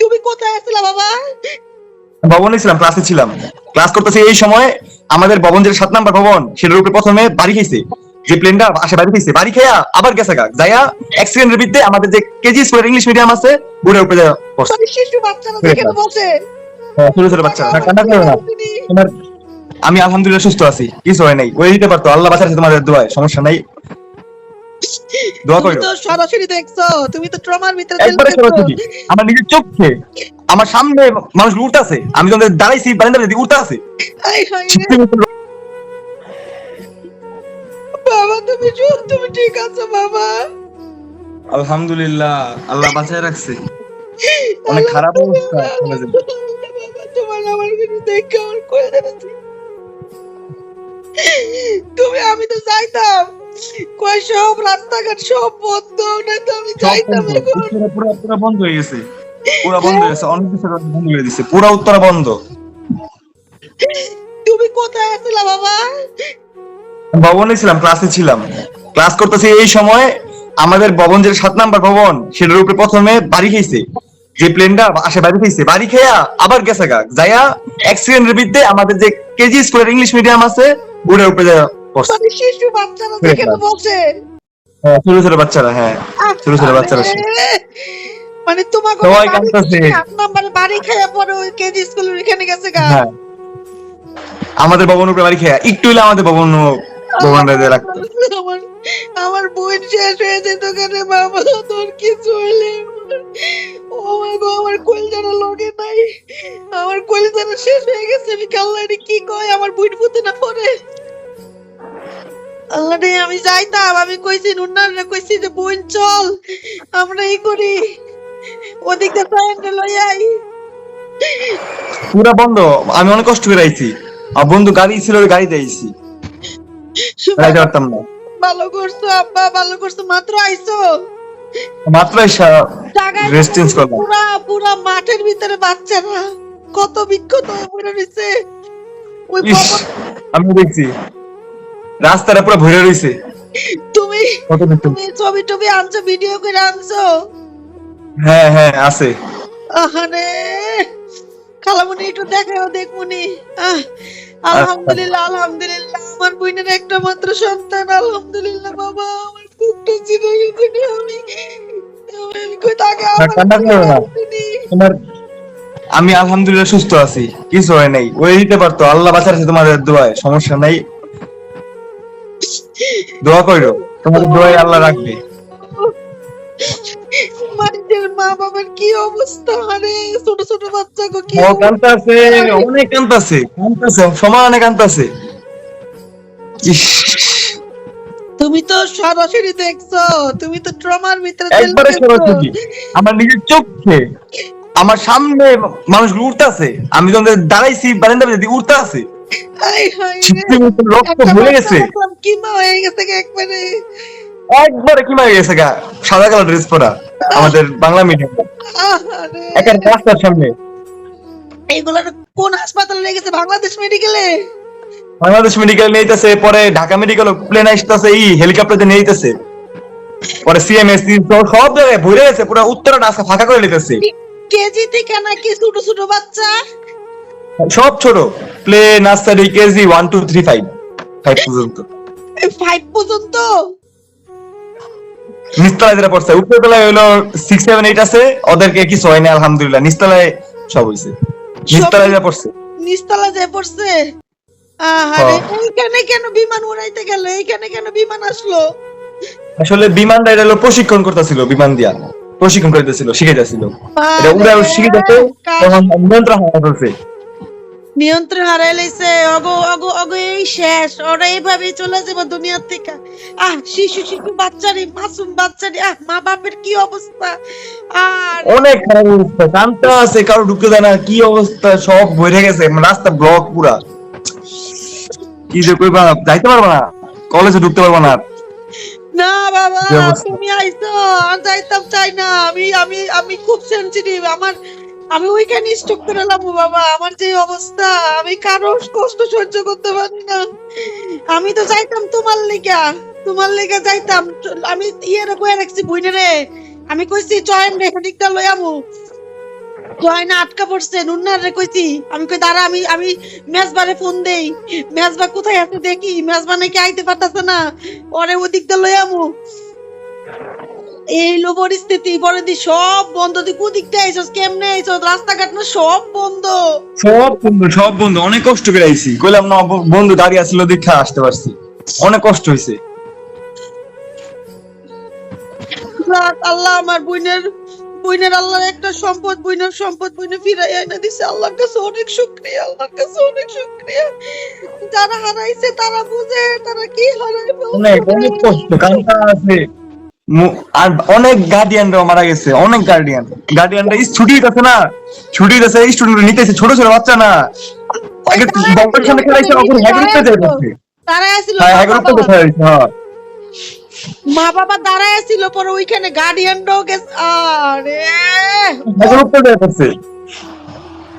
তুমি কোথায় আছিলা বাবা? ভবনে ছিলাম ক্লাসে ছিলাম। ক্লাস করতেছি এই সময় আমাদের ভবন যে সাত নাম্বার ভবন সেটার উপরে প্রথমে বাড়ি যে প্লেনটা আসে বাড়ি বাড়ি খেয়া আবার গেছে গা। যাইয়া অ্যাক্সিডেন্টের আমাদের যে কেজি ইংলিশ মিডিয়াম আছে ওটার উপরে যাইয়া শিশু বাচ্চারা যেখানে বসে ছোট ছোট বাচ্চা কান্না করো না। তোমার আমি আলহামদুলিল্লাহ সুস্থ আছি। কিছু হয় নাই। ওই দিতে পারতো। আল্লাহ বাঁচাচ্ছে তোমাদের দোয়ায়। সমস্যা নাই। দোয়া করো তো সরাসরি দেখছ তুমি তো ট্রমার ভিতরে একবারে সরাসরি আমার নিজের চোখে আমার সামনে মানুষ উঠতেছে আমি যখন দাঁড়াইছি বারান্দার দিকে উঠতেছে আয় রে। বাবা তুমি চুপ তুমি ঠিক আছো বাবা। আলহামদুলিল্লাহ আল্লাহ বাঁচায় রাখছে। অনেক খারাপ অবস্থা তোমার আমার কিছু দেখে আমার কয়ে তুমি আমি তো যাইতাম কয় সব রাস্তাঘাট সব বন্ধ না তো আমি যাইতাম পুরা পুরা বন্ধ হয়ে গেছে। পুরা বন্ধ হয়ে গেছে। অনেক কিছু বন্ধ হয়ে দিছে। পুরা উত্তরা বন্ধ। তুমি কোথায় আছিলা বাবা? ভবনে ছিলাম ক্লাসে ছিলাম। ক্লাস করতেছি এই সময় আমাদের ভবন যে সাত নাম্বার ভবন সেটার উপরে প্রথমে বাড়ি খেয়েছে। যে প্লেনটা আসে বাড়ি খাইছে বাড়ি খেয়া আবার গেছে গা। যাইয়া অ্যাক্সিডেন্টের ভিত্তিতে আমাদের যে কেজি স্কুলের ইংলিশ মিডিয়াম আছে ওটার উপরে যাইয়া শিশু বাচ্চারা যেখানে বসে ছোট ছোট বাচ্চারা হ্যাঁ। ছোট ছোট বাচ্চারা মানে তোমাকে সবাই কাঁদতাছে। সাত বাড়ি খেয়ে পরে ওই কেজি স্কুলের এখানে গেছে গা। আমাদের ভবন উপরে বাড়ি খেয়া একটু হইলে আমাদের ভবন রাখতো। আমার বোন শেষ হয়ে যেত কেন বাবা তোর কিছু হইলে ও আমার লগে নাই। আমার কোল শেষ হয়ে গেছে আমি কাল্লাড়ি কি কয় আমার বুইট ফুতে না পড়ে। আল্লাহ রে আমি যাইতাম আমি কইছি নুন্নার রে কইছি যে বোন চল আমরা এই করি। ওদিকে লই আই। পুরা বন্ধ আমি অনেক কষ্ট করে আইছি। আর বন্ধু গাড়ি ছিল ওই গাড়িতে আইছি। যাইতে পারতাম না। ভালো করছ আব্বা ভালো করছ মাত্র আইছো। মাত্র Rest করলাম। পুরা পুরা মাঠের ভিতরে বাচ্চারা কত বিক্ষত হয়ে পড়ে রয়েছে। আমি দেখছি। রাস্তাটা পুরো ভরে রইছে। তুমি তুমি ছবি টবি আনছো ভিডিও করে আনছো? হ্যাঁ হ্যাঁ আছে। আহারে খালামুনি একটু দেখাও দেখমুনি। আলহামদুলিল্লাহ আলহামদুলিল্লাহ আমার বোনের একটা মাত্র সন্তান আলহামদুলিল্লাহ বাবা আমার গেছে রে, আমি। তোমার আমি আলহামদুলিল্লাহ সুস্থ আছি কিছু হয় নাই। ওই দিতে পারতো আল্লাহ বাঁচাচ্ছে তোমাদের দোয়ায় সমস্যা নাই। দোয়া করো তোমাদের আল্লাহ রাখবে। মা বাবার কি অবস্থা? আরে ছোট ছোট বাচ্চা গো কি ও কান্তাছে অনেক কান্তাছে কান্তাছে সমানে কান্তাছে তুমি তো সরাসরি দেখছ তুমি তো ট্রমার ভিতরে একবারে সরাসরি আমার নিজের চোখে আমার সামনে মানুষগুলো উঠতেছে আমি যখন দাঁড়াইছি দিকে উঠতেছে আয় রে। ছিটকে মতো রক্ত একটা গেছে। কিমা হয়ে গেছে একবারে। একবারে কি মারা গেছে গা। সাদা কালার ড্রেস পরা আমাদের বাংলা মিডিয়াম একটা রাস্তার সামনে। এগুলো কোন হাসপাতালে লেগেছে বাংলাদেশ মেডিকেলে বাংলাদেশ মেডিকেল নিয়েছে পরে ঢাকা মেডিকেল প্লেন আসতেছে এই হেলিকপ্টার নিয়ে নিতেছে। পরে সিএমএস সব জায়গায় ভরে গেছে পুরো উত্তরটা আজকে ফাঁকা করে নিতেছে। কেজি থেকে নাকি ছোট ছোট বাচ্চা? সব ছোট। Play nursery KG one two three five five পর্যন্ত। ফাইভ পর্যন্ত? নিচতলায় যেটা পড়ছে হলো সিক্স সেভেন এইট আছে ওদেরকে কিছু হয়নি আলহামদুলিল্লাহ। নিচতলায় সব হয়েছে। নিচতলায় যেটা পড়ছে। নিস্তলা যে পড়ছে? আহারে হ্যাঁ। এইখানে কেন বিমান উড়াইতে গেল? এইখানে কেন বিমান আসলো? আসলে বিমানটা এটা হলো প্রশিক্ষণ করতেছিল বিমান দিয়া। প্রশিক্ষণ করতেছিল শিখাইতেছিল। এটা উড়া শিখাইতেছে তখন নিয়ন্ত্রণ হারা ফেলছে নিয়ন্ত্রণ হারাই লাইছে। অগো অগো অগো এই শেষ। ওরা এইভাবেই চলে যাবে দুনিয়ার থেকে। আহ শিশু শিশু বাচ্চারি মাসুম বাচ্চারি আহ মা বাপের কি অবস্থা? আর অনেক খারাপ অবস্থা কান্তা আছে কারও ঢুকতে দেয় না কি অবস্থা সব ভরে গেছে মানে রাস্তা ব্লক পুরা। কি যে কইবা যাইতে পারব না কলেজে ঢুকতে পারব না। না বাবা? তুমি আইছো আর যাইতাম চাই না। আমি আমি আমি খুব সেনসিটিভ আমার আমি ওইখানে স্টক করে এলাম বাবা, আমার যে অবস্থা, আমি কারও কষ্ট সহ্য করতে পারি না। আমি তো যাইতাম তোমার লেগা তোমার লেগা যাইতাম আমি ইয়ে রে কয়ে রাখছি বুইনে রে। আমি কইছি, চয়েন রেখে দিকটা লই আমু জয় আটকা পড়ছে, নুন্নার রে কইছি। আমি কই, দাঁড়া, আমি আমি মেজবারে ফোন দেই। মেজবা কোথায় আছে দেখি, মেজবা নাকি আইতে পারতাছে না। পরে ওদিক দিয়ে লই আমু এই লো পরিস্থিতি পরে দি সব বন্ধ। তুই কোদিক আইছস কেমনে আইছস? রাস্তাঘাট না সব বন্ধ। সব বন্ধু সব বন্ধু। অনেক কষ্ট করে আইছি। কইলাম না বন্ধু দাঁড়িয়ে আসছিল দেখা আসতে পারছি। অনেক কষ্ট যাক, আল্লাহ আমার বোনের বোনের আল্লাহর একটা সম্পদ বোনের সম্পদ বোনে ফিরাই এনে দিছে। আল্লাহর কাছে অনেক শুকরিয়া আল্লাহর কাছে অনেক শুকরিয়া। যারা হারাইছে তারা বুঝে তারা কি হারাইবে? অনেক অনেক কষ্ট। কান্তা আছে। আর অনেক গার্ডিয়ানরাও মারা গেছে অনেক গার্ডিয়ান গার্ডিয়ানরা ছুটি আছে না। ছুটি আছে স্টুডেন্ট নিতেছে ছোট ছোট বাচ্চা না। আগে সামনে খেলাইছে হ্যাগরুপে যায় তারা হ্যাঁ মা হ্যাগরুপে বাবা। দেখা হয়েছে হ্যাঁ। মা বাবা দাঁড়ায় ছিল পরে ওইখানে গার্ডিয়ান ডগ আরে! হ্যাগরুপে যায় করছে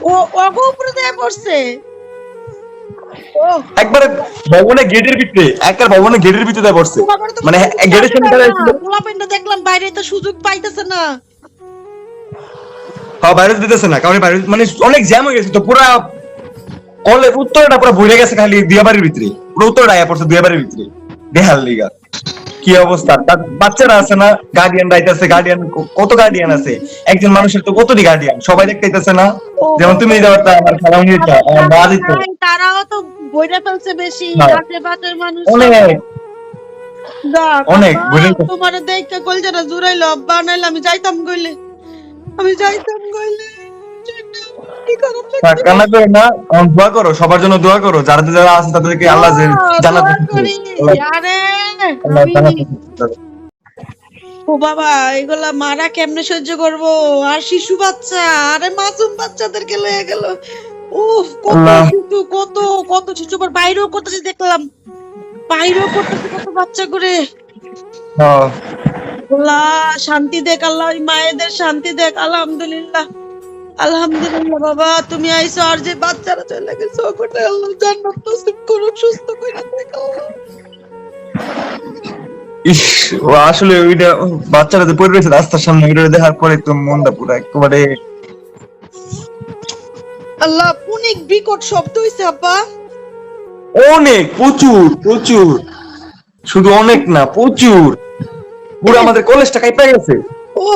ও অগো উপরে দেয়া পড়ছে। একবারে ভবনে গেটের ভিতরে একবার ভবনে গেটের ভিতরে পড়ছে মানে গেটের সামনে। দেখলাম বাইরে তো সুযোগ পাইতেছে না। হ্যাঁ বাইরে দিতেছে না কারণ বাইরে মানে অনেক জ্যাম হয়ে গেছে তো পুরা কলে উত্তরটা পুরো ভরে গেছে খালি দিয়াবাড়ির ভিতরে। পুরো উত্তরটা আয়া পড়ছে দিয়াবাড়ির ভিতরে। দেহাল লিগা। কি অবস্থা? তার বাচ্চারা আছে না? গার্ডিয়ান রাইতাছে গার্ডিয়ান কত গার্ডিয়ান আছে? একজন মানুষের তো কতটি গার্ডিয়ান সবাই দেখতেছে না? যেমন তুমি আমার খালা নিতে আমার তারাও তো বইটা ফেলছে বেশি। আশেপাশের মানুষ অনেক। অনেক, আব্বা, বুঝেই তো। তোমার দেখে কলজাটা জুড়াইলো আব্বা আমি যাইতাম গইলে আমি যাইতাম গইলে কান্না করো না দোয়া করো সবার জন্য দোয়া করো। যারা যারা আছে তাদেরকে আল্লাহ জান্নাত ও বাবা এগুলা মারা কেমনে সহ্য করব? আর শিশু বাচ্চা আরে মাসুম বাচ্চাদেরকে লয়ে গেল। উফ কত শিশু কত কত শিশু আবার বাইরেও করতেছে দেখলাম। বাইরেও করতেছে কত বাচ্চা করে। আল্লাহ শান্তি দেখ আল্লাহ ওই মায়েদের শান্তি দেখ আলহামদুলিল্লাহ। আলহামদুলিল্লাহ বাবা তুমি আইছো আর যে বাচ্চারা চলে গেছে আল্লাহ জান্নাত নসিব সুস্থ করে দেখ। আল্লাহ ইস ও আসলে ওইটা বাচ্চারা যে পড়ে রয়েছে রাস্তার সামনে ওইটা দেখার পরে তো মনটা পুরো একেবারে আল্লাহ অনেক বিকট শব্দ হইছে আব্বা। অনেক প্রচুর প্রচুর। শুধু অনেক না প্রচুর। পুরো আমাদের কলেজটা কাইপা গেছে। ও